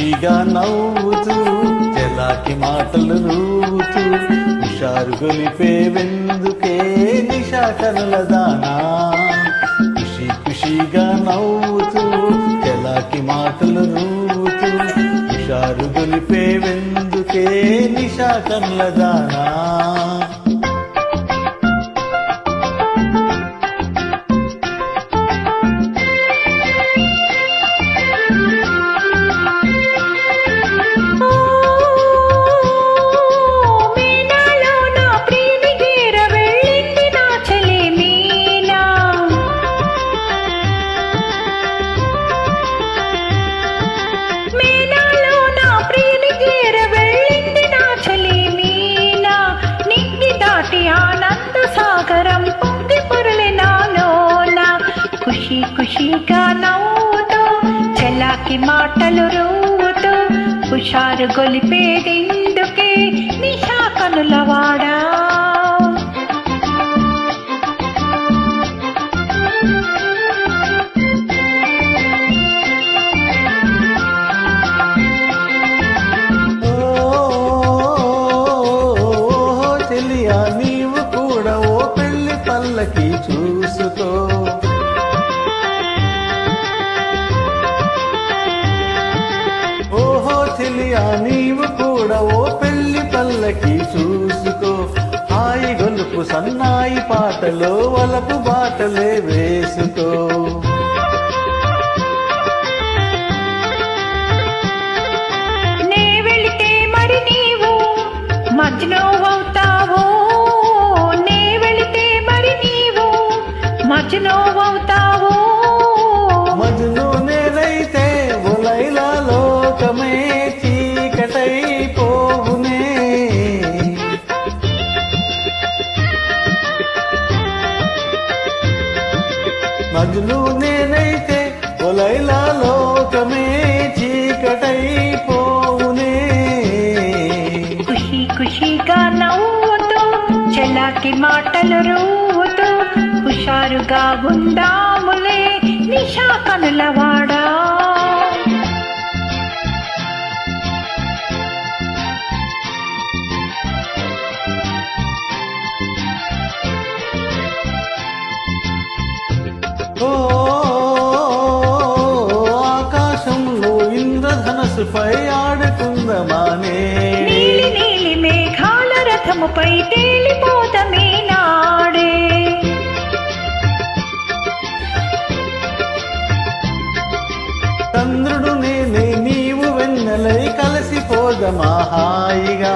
ఖుషిగా నవ్వుతూ చెలాకి మాటలు రూతూ హుషారు గొలిపే వెందుకే నిషా కనుల దానా. ఖుషి ఖుషిగా నవ్వుతూ చెలాకి మాటలు రూతూ హుషారు గొలిపే వెందుకే నిషా కనుల దానా. ఖుషి ఖుషిగా నవ్వుతూ చలాకి మాటలు రూతూ హుషారు గొలిపేదిందుకే నిషా కనులవాడా నీవు కూడా ఓ పెళ్ళి పల్లకి చూసుకో. చెలియా నీవు కూడా ఓ పెళ్ళి పల్లకి చూసుకో. హాయి గొలుపు సన్నాయి పాటలో వలపు బాటలే వేసుకో. నే వెళితే నే వెళితే మరి నీవు మజ్ను మజ్ను నేనైతే బులైలా లోకమే చీకటై ఖుషి ఖుషిగా నవ్వుతూ చెలాకి మాటలు రూవుతూ హుషారుగా ఉందాములే నిషా కనులవాడా రథముపై తేలిపోతమే నాడే. చంద్రుడు నేనే నీవు వెన్నెలై కలిసిపోదమా హాయిగా.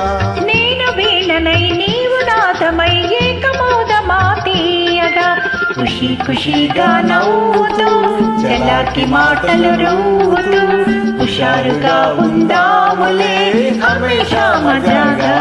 నేను వీణనై నీవు నాదమై ఏకమౌదమా తీయగా. ఖుషి ఖుషిగా నవ్వుతూ చెలాకి మాటలు రూవుతూ హుషారుగా ఉందాములే హమేషా మజాగా